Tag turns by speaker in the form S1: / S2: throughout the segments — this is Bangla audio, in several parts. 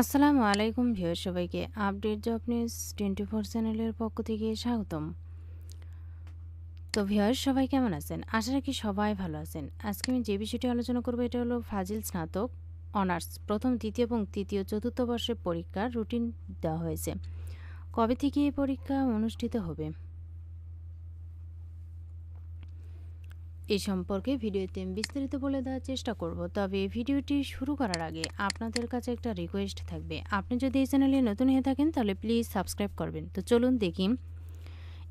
S1: আসসালামু আলাইকুম ভিউয়ার সবাইকে update job news twenty four চ্যানেলের পক্ষ থেকে স্বাগতম। তো ভিউয়ার সবাই কেমন আছেন? আশা রাখি সবাই ভালো আছেন। আজকে আমি যে বিষয়টি আলোচনা করব, এটা হলো ফাজিল স্নাতক, অনার্স, প্রথম, দ্বিতীয় এবং তৃতীয়, চতুর্থ বর্ষের পরীক্ষার রুটিন দেওয়া হয়েছে। কবে থেকে এই পরীক্ষা অনুষ্ঠিত হবে? এই সম্পর্কে ভিডিওতে আমি বিস্তারিত বলে দেওয়ার চেষ্টা করব। তবে ভিডিওটি শুরু করার আগে আপনাদের কাছে একটা রিকোয়েস্ট থাকবে। আপনি যদি এই চ্যানেলে নতুন হয়ে থাকেন, তাহলে প্লিজ সাবস্ক্রাইব করবেন। তো চলুন দেখি।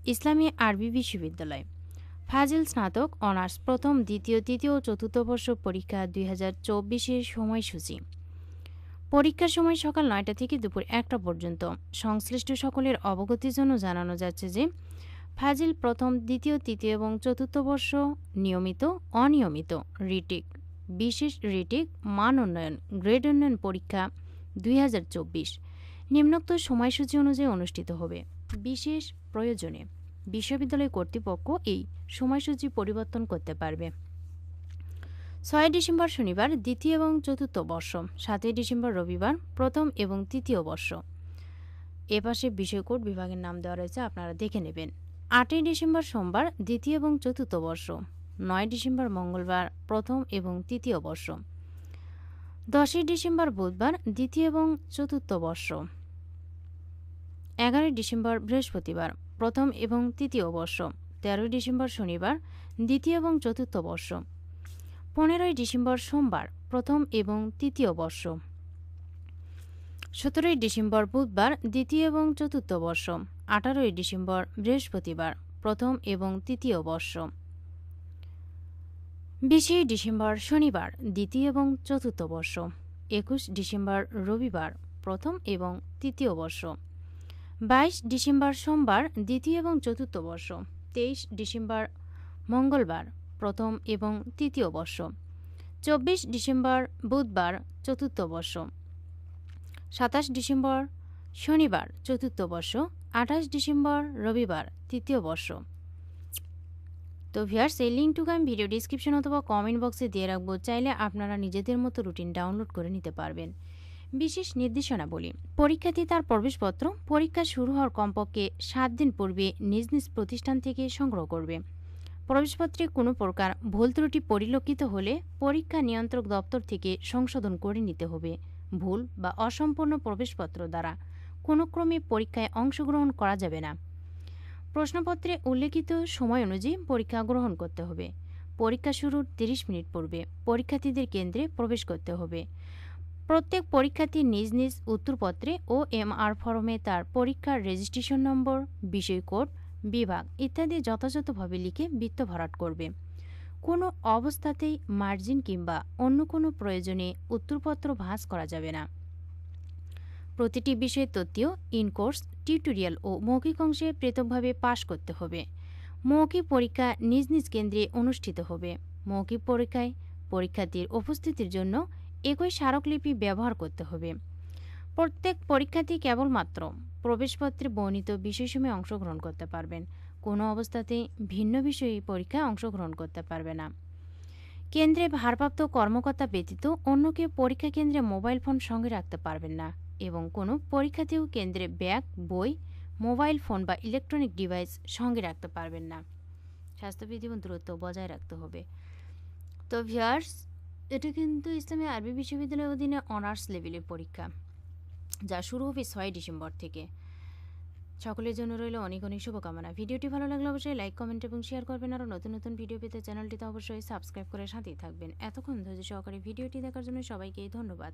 S1: ইসলামী আরবি বিশ্ববিদ্যালয়। ফাজিল স্নাতক, অনার্স প্রথম, দ্বিতীয়, তৃতীয় ও চতুর্থ বর্ষ পরীক্ষা দুই হাজার চব্বিশের সময়সূচি। পরীক্ষার সময় সকাল নয়টা থেকে দুপুর একটা পর্যন্ত। সংশ্লিষ্ট সকলের অবগতির জন্য জানানো যাচ্ছে যে ফাজিল প্রথম, দ্বিতীয়, তৃতীয় এবং চতুর্থ বর্ষ নিয়মিত, অনিয়মিত। রিটিক, বিশেষ রিটিক, মান উন্নয়ন, গ্রেড উন্নয়ন পরীক্ষা দুই হাজার চব্বিশ। নিম্নোক্ত সময়সূচি অনুযায়ী অনুষ্ঠিত হবে। বিশেষ প্রয়োজনে বিশ্ববিদ্যালয় কর্তৃপক্ষ এই সময়সূচি পরিবর্তন করতে পারবে। ছয় ডিসেম্বর শনিবার, দ্বিতীয় এবং চতুর্থ বর্ষ। সাতই ডিসেম্বর রবিবার, প্রথম এবং তৃতীয় বর্ষ। এ এপাশে বিষয়কোড বিভাগের নাম দেওয়া রয়েছে, আপনারা দেখে নেবেন। আটই ডিসেম্বর সোমবার দ্বিতীয় এবং চতুর্থ বর্ষ, নয় ডিসেম্বর মঙ্গলবার প্রথম এবং তৃতীয় বর্ষ, দশই ডিসেম্বর বুধবার দ্বিতীয় এবং চতুর্থ বর্ষ, এগারোই ডিসেম্বর বৃহস্পতিবার প্রথম এবং তৃতীয় বর্ষ, তেরোই ডিসেম্বর শনিবার দ্বিতীয় এবং চতুর্থ বর্ষ, পনেরোই ডিসেম্বর সোমবার প্রথম এবং তৃতীয় বর্ষ, সতেরোই ডিসেম্বর বুধবার দ্বিতীয় এবং চতুর্থ বর্ষ আঠারোই ডিসেম্বর, বৃহস্পতিবার, প্রথম এবং তৃতীয় বর্ষ। বিশে ডিসেম্বর, শনিবার, দ্বিতীয় এবং চতুর্থ বর্ষ। একুশ ডিসেম্বর, রবিবার, প্রথম এবং তৃতীয় বর্ষ। বাইশ ডিসেম্বর, সোমবার, দ্বিতীয় এবং চতুর্থ বর্ষ। তেইশ ডিসেম্বর, মঙ্গলবার, প্রথম এবং তৃতীয় বর্ষ। চব্বিশ ডিসেম্বর, বুধবার, চতুর্থ বর্ষ। সাতাশ ডিসেম্বর, শনিবার, চতুর্থ বর্ষ। আঠাশ ডিসেম্বর, রবিবার, তৃতীয় বর্ষ। তো ভিয়ার্স এই লিঙ্কটুকু আমি ভিডিও ডিসক্রিপশন অথবা কমেন্ট বক্সে দিয়ে রাখব। চাইলে আপনারা নিজেদের মতো রুটিন ডাউনলোড করে নিতে পারবেন। বিশেষ নির্দেশনা বলি পরীক্ষার্থী তার প্রবেশপত্র, পরীক্ষা শুরু হওয়ার কমপক্ষে সাত দিন পূর্বে নিজ নিজ প্রতিষ্ঠান থেকে সংগ্রহ করবে। প্রবেশপত্রে কোনো প্রকার ভুল ত্রুটি পরিলক্ষিত হলে পরীক্ষা নিয়ন্ত্রক দপ্তর থেকে সংশোধন করে নিতে হবে। ভুল বা অসম্পূর্ণ প্রবেশপত্র দ্বারা। কোনো ক্রমে পরীক্ষায় অংশগ্রহণ করা যাবে না। প্রশ্নপত্রে উল্লেখিত সময় অনুযায়ী পরীক্ষা গ্রহণ করতে হবে। পরীক্ষা শুরুর 30 মিনিট পূর্বে পরীক্ষার্থীদের কেন্দ্রে প্রবেশ করতে হবে। প্রত্যেক পরীক্ষার্থী নিজ নিজ উত্তরপত্রে ও এম আর ফরমে তার পরীক্ষার রেজিস্ট্রেশন নম্বর, বিষয় কোড, বিভাগ ইত্যাদি যথাযথভাবে লিখে বৃত্ত ভরাট করবে। কোনো অবস্থাতেই মার্জিন কিংবা অন্য কোনো প্রয়োজনে উত্তরপত্র ভাঁজ করা যাবে না। প্রতিটি বিষয়ের তথ্য ইনকোর্স টিউটোরিয়াল ও মৌখিক অংশে পৃথকভাবে পাশ করতে হবে। মৌখিক পরীক্ষা নিজ নিজ কেন্দ্রে অনুষ্ঠিত হবে। মৌখিক পরীক্ষায় পরীক্ষার্থীর উপস্থিতির জন্য একই স্মারকলিপি ব্যবহার করতে হবে। প্রত্যেক পরীক্ষার্থী কেবলমাত্র প্রবেশপত্রে বর্ণিত বিষয়সমূহে অংশগ্রহণ করতে পারবেন। কোনো অবস্থাতেই ভিন্ন বিষয়ে পরীক্ষায় অংশগ্রহণ করতে পারবে না। কেন্দ্রে ভারপ্রাপ্ত কর্মকর্তা ব্যতীত অন্য কেউ পরীক্ষা কেন্দ্রে মোবাইল ফোন সঙ্গে রাখতে পারবেন না। এবং কোনো পরীক্ষাতেও কেন্দ্রে ব্যাগ, বই, মোবাইল ফোন বা ইলেকট্রনিক ডিভাইস সঙ্গে রাখতে পারবেন না। স্বাস্থ্যবিধি এবং দূরত্ব বজায় রাখতে হবে। তো ভিয়ার্স এটা কিন্তু ইসলামী আরবি বিশ্ববিদ্যালয়ের অধীনে অনার্স লেভেলের পরীক্ষা, যা শুরু হবে ছয় ডিসেম্বর থেকে। সকলের জন্য রইল অনেক অনেক শুভকামনা। ভিডিওটি ভালো লাগলে অবশ্যই লাইক, কমেন্ট এবং শেয়ার করবেন। আরও নতুন নতুন ভিডিও পেতে চ্যানেলটিতে অবশ্যই সাবস্ক্রাইব করে সাথেই থাকবেন। এতক্ষণ ধৈর্য সহকারে ভিডিওটি দেখার জন্য সবাইকে ধন্যবাদ।